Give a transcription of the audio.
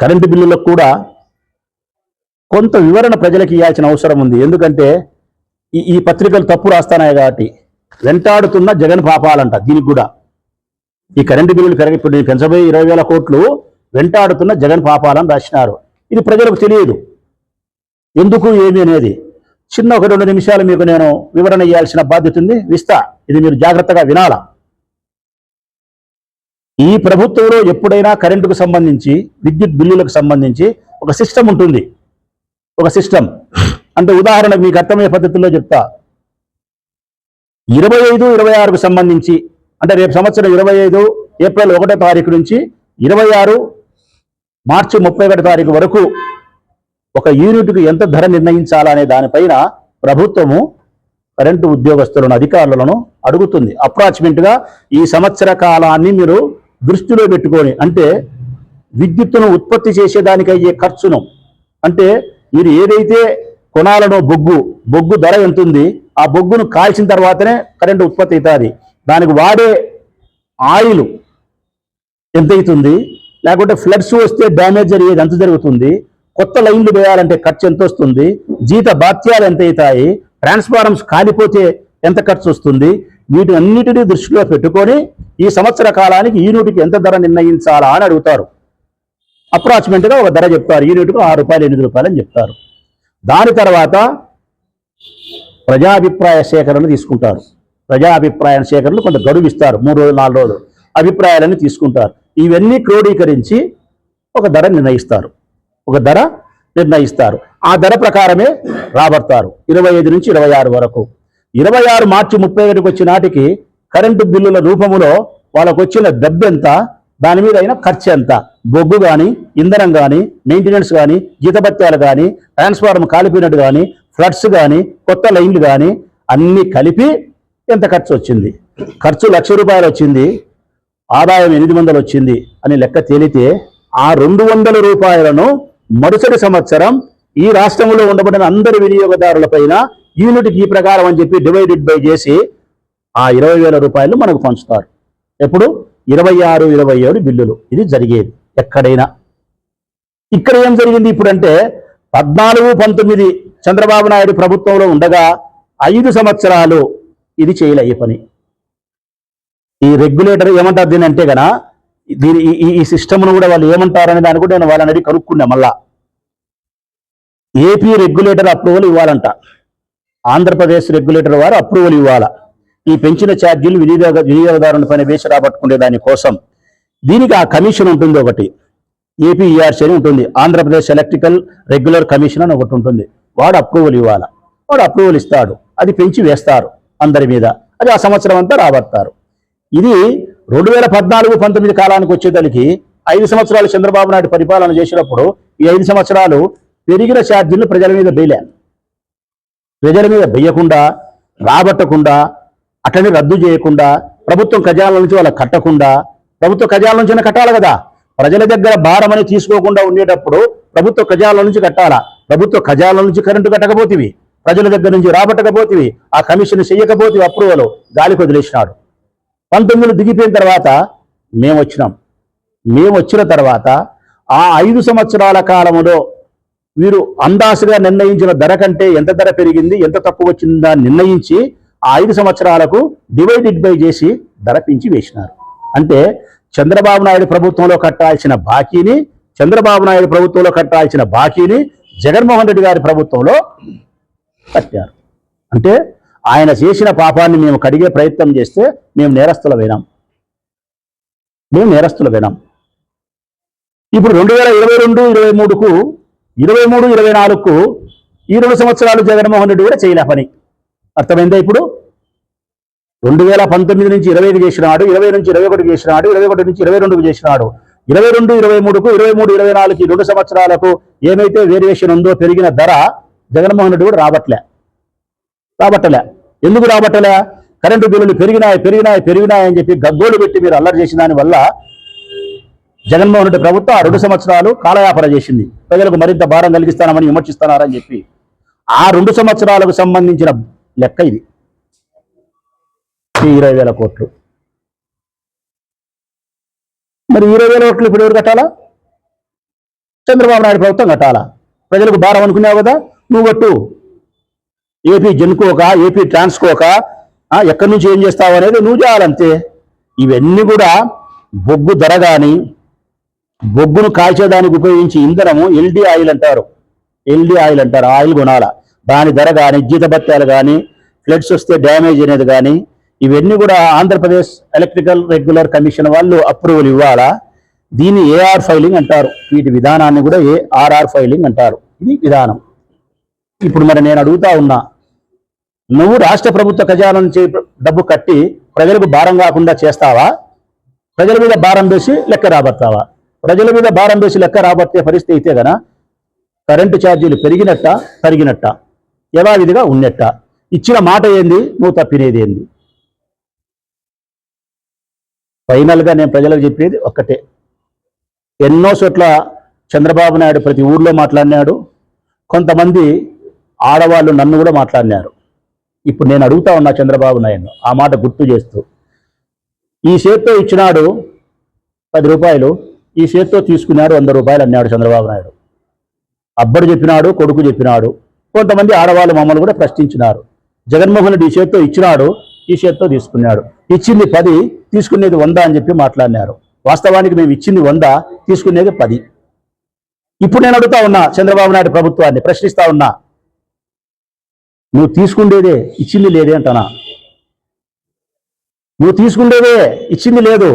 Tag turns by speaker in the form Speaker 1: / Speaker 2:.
Speaker 1: Current బిల్లులకు కూడా కొంత వివరణ ప్రజలకు ఇవ్వాల్సిన అవసరం ఉంది. ఎందుకంటే ఈ ఈ పత్రికలు తప్పు రాస్తున్నాయి కాబట్టి. వెంటాడుతున్న జగన్ పాపాలంట దీనికి కూడా. ఈ కరెంటు బిల్లులు కరెక్ట్ ఇప్పుడు నేను పెంచబోయే ఇరవై వేల కోట్లు వెంటాడుతున్న జగన్ పాపాలని రాసినారు. ఇది ప్రజలకు తెలియదు. ఎందుకు ఏమి అనేది? చిన్న ఒక రెండు నిమిషాలు మీకు నేను వివరణ ఇవ్వాల్సిన బాధ్యత ఉంది. విస్తా. ఇది మీరు జాగ్రత్తగా వినాలా? ఈ ప్రభుత్వంలో ఎప్పుడైనా కరెంటుకు సంబంధించి విద్యుత్ బిల్లులకు సంబంధించి ఒక సిస్టమ్ ఉంటుంది. ఒక సిస్టమ్. అంటే ఉదాహరణకు మీకు అర్థమయ్యే పద్ధతిలో చెప్తా. ఇరవై ఐదు ఇరవై ఆరుకు సంబంధించి అంటే రేపు సంవత్సరం ఇరవై ఐదు ఏప్రిల్ ఒకటో తారీఖు నుంచి ఇరవై ఆరు మార్చి ముప్పై ఒకటో తారీఖు వరకు ఒక యూనిట్కు ఎంత ధర నిర్ణయించాలనే దానిపైన ప్రభుత్వము కరెంటు ఉద్యోగస్తులను అధికారులను అడుగుతుంది. అప్రాచ్మెంట్గా ఈ సంవత్సర కాలాన్ని మీరు దృష్టిలో పెట్టుకొని అంటే విద్యుత్తును ఉత్పత్తి చేసేదానికి అయ్యే ఖర్చును అంటే మీరు ఏదైతే కొనాలనో బొగ్గు బొగ్గు ధర ఎంత ఉంది ఆ బొగ్గును కాల్చిన తర్వాతనే కరెంటు ఉత్పత్తి అవుతుంది. దానికి వాడే ఆయిల్ ఎంత అవుతుంది లేకుంటే ఫ్లడ్స్ వస్తే డ్యామేజ్ జరిగేది ఎంత జరుగుతుంది కొత్త లైన్లు వేయాలంటే ఖర్చు ఎంత వస్తుంది జీత బాత్యాలు ఎంత అవుతాయి ట్రాన్స్ఫారమ్స్ కాలిపోతే ఎంత ఖర్చు వస్తుంది? వీటి అన్నిటినీ దృష్టిలో పెట్టుకొని ఈ సంవత్సర కాలానికి యూనిట్కి ఎంత ధర నిర్ణయించాలా అని అడుగుతారు. అప్రాక్సిమేట్గా ఒక ధర చెప్తారు. యూనిట్కు ఆరు రూపాయలు ఎనిమిది రూపాయలు అని చెప్తారు. దాని తర్వాత ప్రజాభిప్రాయ సేకరణ తీసుకుంటారు. ప్రజాభిప్రాయ సేకరణలు కొంత గడువు ఇస్తారు. మూడు రోజులు నాలుగు రోజులు అభిప్రాయాలని తీసుకుంటారు. ఇవన్నీ క్రోడీకరించి ఒక ధర నిర్ణయిస్తారు. ఒక ధర నిర్ణయిస్తారు. ఆ ధర ప్రకారమే రాబడతారు. ఇరవై ఐదు నుంచి ఇరవై ఆరు వరకు. ఇరవై ఆరు మార్చి ముప్పై ఒకటికి వచ్చే నాటికి కరెంటు బిల్లుల రూపములో వాళ్ళకు వచ్చిన దెబ్బెంత దాని మీద అయిన ఖర్చు ఎంత బొగ్గు కానీ ఇంధనం కానీ మెయింటెనెన్స్ కానీ జీతభత్యాలు కానీ ట్రాన్స్ఫార్మర్ కాలిపోయినట్టు కానీ ఫ్లడ్స్ కానీ కొత్త లైన్లు కానీ అన్నీ కలిపి ఎంత ఖర్చు వచ్చింది ఖర్చు లక్ష రూపాయలు వచ్చింది. ఆదాయం ఎనిమిది వందలు వచ్చింది అని లెక్క తేలితే ఆ రెండు వందల రూపాయలను మరుసటి సంవత్సరం ఈ రాష్ట్రంలో ఉండబడిన అందరి వినియోగదారులపైన యూనిట్కి ఈ ప్రకారం అని చెప్పి డివైడెడ్ బై చేసి ఆ ఇరవై వేల రూపాయలు మనకు పంచుతారు. ఎప్పుడు? ఇరవై ఆరు ఇరవై ఏడు బిల్లులు. ఇది జరిగేది. ఎక్కడైనా. ఇక్కడ ఏం జరిగింది ఇప్పుడంటే పద్నాలుగు పంతొమ్మిది చంద్రబాబు నాయుడు ప్రభుత్వంలో ఉండగా ఐదు సంవత్సరాలు ఇది చేయలే ఈ పని. ఈ రెగ్యులేటర్ ఏమంటారు దీని అంటే గన దీని ఈ- ఈ- సిస్టమ్ను కూడా వాళ్ళు ఏమంటారనే దాన్ని కూడా నేను వాళ్ళని కనుక్కున్నా మళ్ళా. ఏపీ రెగ్యులేటర్ అప్రూవల్ ఇవ్వాలంట. ఆంధ్రప్రదేశ్ రెగ్యులేటర్ వారు అప్రూవల్ ఇవ్వాలా? ఈ పెంచిన ఛార్జీలు వినియోగ వినియోగదారుల పైన వేసి రాబట్టుకునే దానికోసం దీనికి ఆ కమిషన్ ఉంటుంది ఒకటి. ఏపీఈఆర్సీ అని ఉంటుంది. ఆంధ్రప్రదేశ్ ఎలక్ట్రికల్ రెగ్యులర్ కమిషన్ అని ఒకటి ఉంటుంది. వాడు అప్రూవల్ ఇవ్వాలా? వాడు అప్రూవల్ ఇస్తాడు. అది పెంచి వేస్తారు అందరి మీద. అది ఆ సంవత్సరం అంతా రాబడతారు. ఇది రెండు వేల పద్నాలుగు పంతొమ్మిది కాలానికి వచ్చేదానికి ఐదు సంవత్సరాలు చంద్రబాబు నాయుడు పరిపాలన చేసినప్పుడు ఈ ఐదు సంవత్సరాలు పెరిగిన ఛార్జీలు ప్రజల మీద వేయలే ప్రజల మీద వెయ్యకుండా రాబట్టకుండా అట్లనే రద్దు చేయకుండా ప్రభుత్వం ఖజానాల నుంచి వాళ్ళకి కట్టకుండా ప్రభుత్వ ఖజానాల నుంచి కట్టాలి కదా. ప్రజల దగ్గర భారం అని తీసుకోకుండా ఉండేటప్పుడు ప్రభుత్వ ఖజానాల నుంచి కట్టాలా? ప్రభుత్వ ఖజానాల నుంచి కరెంటు కట్టకపోతేవి. ప్రజల దగ్గర నుంచి రాబట్టకపోతేవి. ఆ కమిషన్ చెయ్యకపోతే అప్రూవల్. గాలికి వదిలేసినాడు. పంతొమ్మిదిలో దిగిపోయిన తర్వాత మేము వచ్చినాం. మేము వచ్చిన తర్వాత ఆ ఐదు సంవత్సరాల కాలంలో వీరు అందాసుగా నిర్ణయించిన ధర కంటే ఎంత ధర పెరిగింది ఎంత తక్కువ వచ్చిందా నిర్ణయించి ఆ ఐదు సంవత్సరాలకు డివైడెడ్ బై చేసి ధర పెంచి వేసినారు. అంటే చంద్రబాబు నాయుడు ప్రభుత్వంలో కట్టాల్సిన బాకీని చంద్రబాబు నాయుడు ప్రభుత్వంలో కట్టాల్సిన బాకీని జగన్మోహన్ రెడ్డి గారి ప్రభుత్వంలో కట్టారు. అంటే ఆయన చేసిన పాపాన్ని మేము కడిగే ప్రయత్నం చేస్తే మేము నేరస్తుల వినాం మేము నేరస్తులమైనాం ఇప్పుడు రెండు వేల ఇరవై రెండు ఇరవై మూడుకు ఇరవై మూడు ఇరవై నాలుగుకు ఈ రెండు సంవత్సరాలు జగన్మోహన్ రెడ్డి కూడా చేయలే పని. అర్థమైందా ఇప్పుడు? రెండు వేల పంతొమ్మిది నుంచి ఇరవై ఐదు చేసినాడు ఇరవై నుంచి ఇరవై ఒకటి చేసినాడు ఇరవై ఒకటి నుంచి ఇరవై రెండుకు చేసినాడు. ఇరవై రెండు ఇరవై మూడుకు ఇరవై మూడు ఇరవై నాలుగు రెండు సంవత్సరాలకు ఏమైతే వేరియేషన్ ఉందో పెరిగిన ధర జగన్మోహన్ రెడ్డి కూడా రాబట్టలే. రాబట్టలే. ఎందుకు రాబట్టలే? కరెంటు బిల్లులు పెరిగినాయి పెరిగినాయి పెరిగినాయి అని చెప్పి గగ్గోలు పెట్టి మీరు అల్లరి చేసిన దాని వల్ల జగన్మోహన్ రెడ్డి ప్రభుత్వం ఆ రెండు సంవత్సరాలు కాలయాపన చేసింది. ప్రజలకు మరింత భారం కలిగిస్తానని విమర్శిస్తున్నారని చెప్పి. ఆ రెండు సంవత్సరాలకు సంబంధించిన లెక్క ఇది. ఇరవై వేల కోట్లు. మరి ఇరవై వేల కోట్లు ఇప్పుడు ఎవరు కట్టాలా? చంద్రబాబు నాయుడు ప్రభుత్వం కట్టాలా? ప్రజలకు భారం అనుకున్నావు కదా? నువ్వు కట్టు. ఏపీ జన్కోక ఏపీ ట్రాన్స్కోక ఎక్కడి నుంచి ఏం చేస్తావు అనేది నువ్వు చేయాలంతే ఇవన్నీ కూడా బొగ్గు ధర కానీ బొగ్గును కాల్చేదానికి ఉపయోగించే ఇంధనము ఎల్డి ఆయిల్ అంటారు. ఎల్డి ఆయిల్ అంటారు ఆయిల్ కొనాల దాని ధర కానీ జీతభత్యాలు కానీ ఫ్లడ్స్ వస్తే డ్యామేజ్ అనేది కానీ ఇవన్నీ కూడా ఆంధ్రప్రదేశ్ ఎలక్ట్రికల్ రెగ్యులర్ కమిషన్ వాళ్ళు అప్రూవల్ ఇవ్వాలా? దీన్ని ఏఆర్ ఫైలింగ్ అంటారు. వీటి విధానాన్ని కూడా ఏఆర్ఆర్ ఫైలింగ్ అంటారు. ఇది విధానం. ఇప్పుడు మరి నేను అడుగుతా ఉన్నా నువ్వు రాష్ట్ర ప్రభుత్వ ఖజానా నుంచి డబ్బు కట్టి ప్రజలకు భారం కాకుండా చేస్తావా? ప్రజల మీద భారం వేసి లెక్క రాబడతావా? ప్రజల మీద భారం వేసి లెక్క రాబట్టే పరిస్థితి అయితే గన కరెంటు ఛార్జీలు పెరిగినట్ట తరిగినట్ట? యథావిధిగా ఉన్నట్ట? ఇచ్చిన మాట ఏంది? నువ్వు తప్పినేది ఏంది? ఫైనల్గా నేను ప్రజలకు చెప్పేది ఒక్కటే. ఎన్నో చోట్ల చంద్రబాబు నాయుడు ప్రతి ఊర్లో మాట్లాడినాడు. కొంతమంది ఆడవాళ్ళు నన్ను కూడా మాట్లాడినారు. ఇప్పుడు నేను అడుగుతా ఉన్నా చంద్రబాబు నాయుడు ఆ మాట గుర్తు చేస్తూ. ఈ చేత్తో ఇచ్చినాడు పది రూపాయలు. ఈ చేత్తో తీసుకున్నారు వంద రూపాయలు అన్నాడు చంద్రబాబు నాయుడు. అబ్బడు చెప్పినాడు కొడుకు చెప్పినాడు కొంతమంది ఆడవాళ్ళు మమ్మల్ని కూడా ప్రశ్నించినారు. జగన్మోహన్ రెడ్డి ఈ చేత్తో ఇచ్చినాడు ఈ చేత్తో తీసుకున్నాడు. ఇచ్చింది పది తీసుకునేది వంద అని చెప్పి మాట్లాడినారు. వాస్తవానికి మేము ఇచ్చింది వంద తీసుకునేది పది. ఇప్పుడు నేను అడుగుతా ఉన్నా చంద్రబాబు నాయుడు ప్రభుత్వాన్ని ప్రశ్నిస్తా ఉన్నా. నువ్వు తీసుకుండేదే ఇచ్చింది లేదే అంటానా? నువ్వు తీసుకుండేదే ఇచ్చింది లేదు.